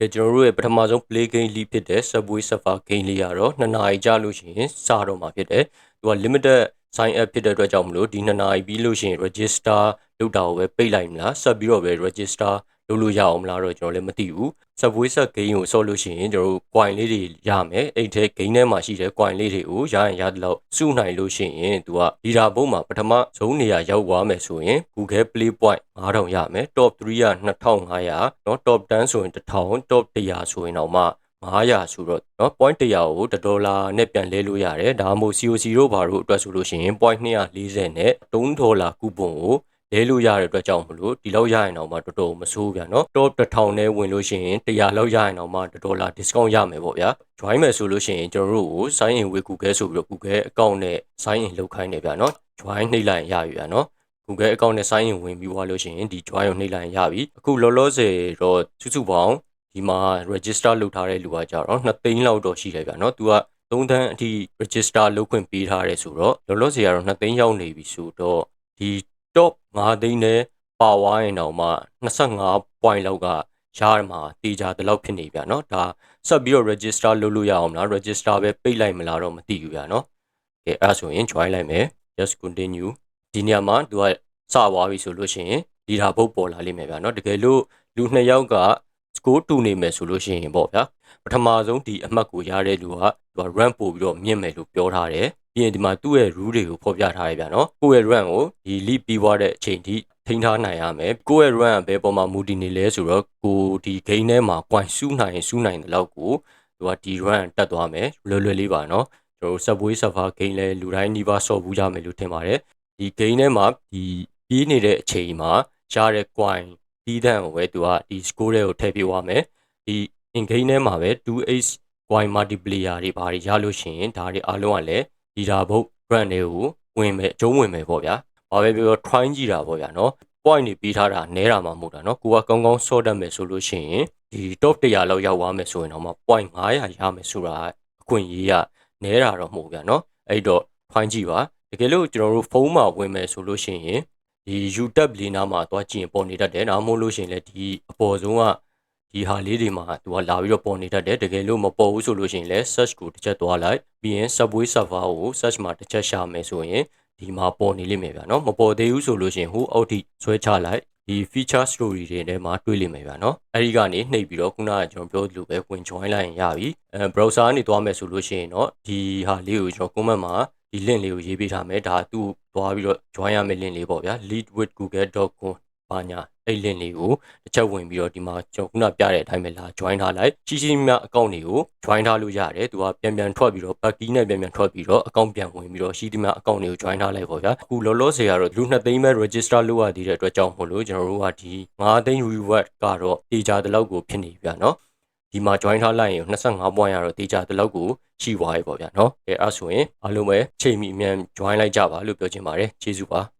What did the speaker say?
ကဲကျွန်တော်တို့ရဲ့ပထမဆုံး play game လေးဖြစ်တဲ့ Subway Surfer game လေးကတော့2နာရီကြာလို့ရှိရင်စတော့မှာဖြစ်တယ်သူက limited sign up ဖြစ်တဲ့အတွက်ကြောင့်မလို့ဒီ2နာရီပြီးလို့ရှိရင် register လုပ်တာကိုပဲပိတ်လိုက်မလားဆက်ပြီးတော့ပဲ register လုပ်လို့ရအောင်မလားတော့ကျွန်တော်လည်းမသိဘူး Subway Surf game ကိုဆော့လို့ရှိရင်ကျွန်တော်တို့ coin လေးတွေရမယ်အဲ့ထဲ game ထဲမှာရှိတဲ့ coin လေးတွေကိုရရင်ရတယ်လို့စုနိုင်လို့ရှိရင်သူက leader board မှာပထမဆုံးနေရာရောက်သွားမယ်ဆိုရင် Google Play Point 9000ရမယ် top 3က2500เนาะ top 10ဆိုရင်1000 top 100ဆိုရင်တော့မှ900ဆိုတော့เนาะ point 100ကို1ဒေါ်လာနဲ့ပြန်လဲလို့ရတယ်ဒါမှမဟုတ် COC တို့ဘာတို့အတွက်ဆိုလို့ရှိရင် point 240နဲ့3ဒေါ်လာကူပွန်ကို လဲလို့ရတဲ့အတွက်ကြောင့်မလို့ဒီလောက်ရရင်တော့မှတော်တော်မဆိုးဗျာနော် top 1000နဲ့ဝင်လို့ရှိရင်100လောက်ရရင်တော့မှဒေါ်လာ discount ရမယ်ပေါ့ဗျာ join မယ်ဆိုလို့ရှိရင်ကျွန်တော်တို့ကို sign in with Google ဆိုပြီးတော့ Google account နဲ့ sign in လုပ်ခိုင်းနေဗျာနော် join နှိပ်လိုက်ရင်ရပြီဗျာနော် Google account နဲ့ sign in ဝင်ပြီးွားလို့ရှိရင်ဒီ join ကိုနှိပ်လိုက်ရင်ရပြီအခုလောလောဆယ်တော့စုစုပေါင်းဒီမှာ register လုပ်ထားတဲ့လူကကြတော့2သိန်းလောက်တော့ရှိတယ်ဗျာနော်သူက3သန်းအထိ register လုပ်ခွင့်ပေးထားတယ်ဆိုတော့လောလောဆယ်ကတော့2သိန်းရောက်နေပြီဆိုတော့ဒီ top 5သိန်းနဲ့ပါဝါရင်တော့မှ25 point လောက်ကရမှာတေချာတလောက်ဖြစ်နေဗျာเนาะဒါဆက်ပြီးတော့ register လုပ်လို့ရအောင်မလား register ပဲပိတ်လိုက်မလားတော့မသိဘူးဗျာเนาะကဲအဲ့ဒါဆိုရင် join လိုက်မယ် just continue ဒီနေရာမှာ तू ကစသွားပြီဆိုလို့ရှိရင်ဒီဒါဘုတ်ပေါ်လာလိမ့်မယ်ဗျာเนาะတကယ်လို့လူနှစ်ယောက်က score တူနေမယ်ဆိုလို့ရှိရင်ပေါ့ဗျာပထမဆုံးဒီအမှတ်ကိုရတဲ့လူကသူက rank ပို့ပြီးတော့မြင့်မယ်လို့ပြောထားတယ် ပြီးရင်ဒီမှာသူ့ရဲ့ rule တွေကိုဖော်ပြထားရပြန်နော်ကိုယ့်ရဲ့ run ကိုဒီ lead ပြီးွားတဲ့အချိန်ထိထိန်းထားနိုင်ရမယ်ကိုယ့်ရဲ့ run ကဘယ်ပေါ်မှာမူတည်နေလဲဆိုတော့ကိုဒီ game ထဲမှာ point ဆူးနိုင်ဆူးနိုင်တဲ့လောက်ကိုသူကဒီ run တက်သွားမယ်လွယ်လွယ်လေးပါနော်ကျွန်တော် subway server game လဲလူတိုင်းနှိပါဆော့ဘူးကြမယ်လို့ထင်ပါတယ်ဒီ game ထဲမှာဒီပြေးနေတဲ့အချိန်မှာရတဲ့ coin တီးတန့်ကိုပဲသူကဒီ score တွေကိုထည့်ပြသွားမယ်ဒီ in game ထဲမှာပဲ 2h coin multiplier တွေဘာတွေရလို့ရှိရင်ဒါတွေအားလုံးကလည်း ဒီဒါဘုတ် brand တွေကိုဝင်မယ်အကျုံးဝင်မယ်ပေါ့ဗျာ။ဘာပဲပြောပြော try ကြည့်တာပေါ့ဗျာနော်။ point တွေပြီးထားတာနဲတာမှမဟုတ်တာနော်။ကိုကကောင်းကောင်းဆော့တတ်မယ်ဆိုလို့ရှိရင်ဒီ top 100လောက်ရောက်သွားမယ်ဆိုရင်တော့မှ point 900ရမယ်ဆိုတာအခွင့်အရေးကနဲတာတော့မဟုတ်ဗျာနော်။အဲ့တော့ try ကြည့်ပါ။တကယ်လို့ကျွန်တော်တို့ဖုန်းမှာဝင်မယ်ဆိုလို့ရှိရင်ဒီ YouTube လေးနားမှာသွားကြည့်ရင်ပေါ်နေတတ်တယ်။ဒါမှမဟုတ်လို့ရှိရင်လည်းဒီအပေါ်ဆုံးက ဒီဟာလေးတွေမှာသူကလာပြီးတော့ပေါ်နေတတ်တယ်တကယ်လို့မပေါ်ဘူးဆိုလို့ရှိရင်လည်း search ကိုတစ်ချက်သွားလိုက်ပြီးရင် subway server ကို search မှာတစ်ချက်ရှာမယ်ဆိုရင်ဒီမှာပေါ်နေလိမ့်မယ်ဗျာနော်မပေါ်သေးဘူးဆိုလို့ရှိရင်ဟိုအောက်ထိဆွဲချလိုက်ဒီ feature story တွေထဲမှာတွေ့လိမ့်မယ်ဗျာနော်အဲဒီကနေနှိပ်ပြီးတော့ခုနကကျွန်တော်ပြောသလိုပဲဝင် join လိုက်ရင်ရပြီအဲ browser ကနေသွားမယ်ဆိုလို့ရှိရင်တော့ဒီဟာလေးကိုကျွန်တော် comment မှာဒီ link လေးကိုရေးပေးထားမယ်ဒါသူ့သွားပြီးတော့ join ရမယ့် link လေးပေါ့ဗျာ leadwithgoogle.com ဘာညာ အဲ့ link လေးကိုတစ်ချက်ဝင်ပြီးတော့ဒီမှာကျွန်တော်ခုနပြတဲ့အတိုင်းပဲလာ join ထားလိုက်ရှိရှိမြအကောင့်တွေကို join ထားလို့ရတယ်သူကပြန်ပြန်ထွက်ပြီးတော့ back key နဲ့ပြန်ပြန်ထွက်ပြီးတော့အကောင့်ပြန်ဝင်ပြီးတော့ရှိသည်မြအကောင့်တွေကို join ထားလိုက်ပေါ့ဗျာအခုလောလောဆယ်ကတော့လူ2သိန်းပဲ register လုပ်ရသေးတဲ့အတွက်ကြောင့်မို့လို့ကျွန်တော်တို့ကဒီ9သိန်း reward ကတော့တေချာတဲ့လောက်ကိုဖြစ်နေပြီဗျာနော်ဒီမှာ join ထားလိုက်ရင်25 point ရတော့တေချာတဲ့လောက်ကိုရှိသွားပြီပေါ့ဗျာနော်အဲအဲ့ဆိုရင်အားလုံးပဲချိန်မီအမြန် join လိုက်ကြပါလို့ပြောချင်ပါတယ်ကျေးဇူးပါ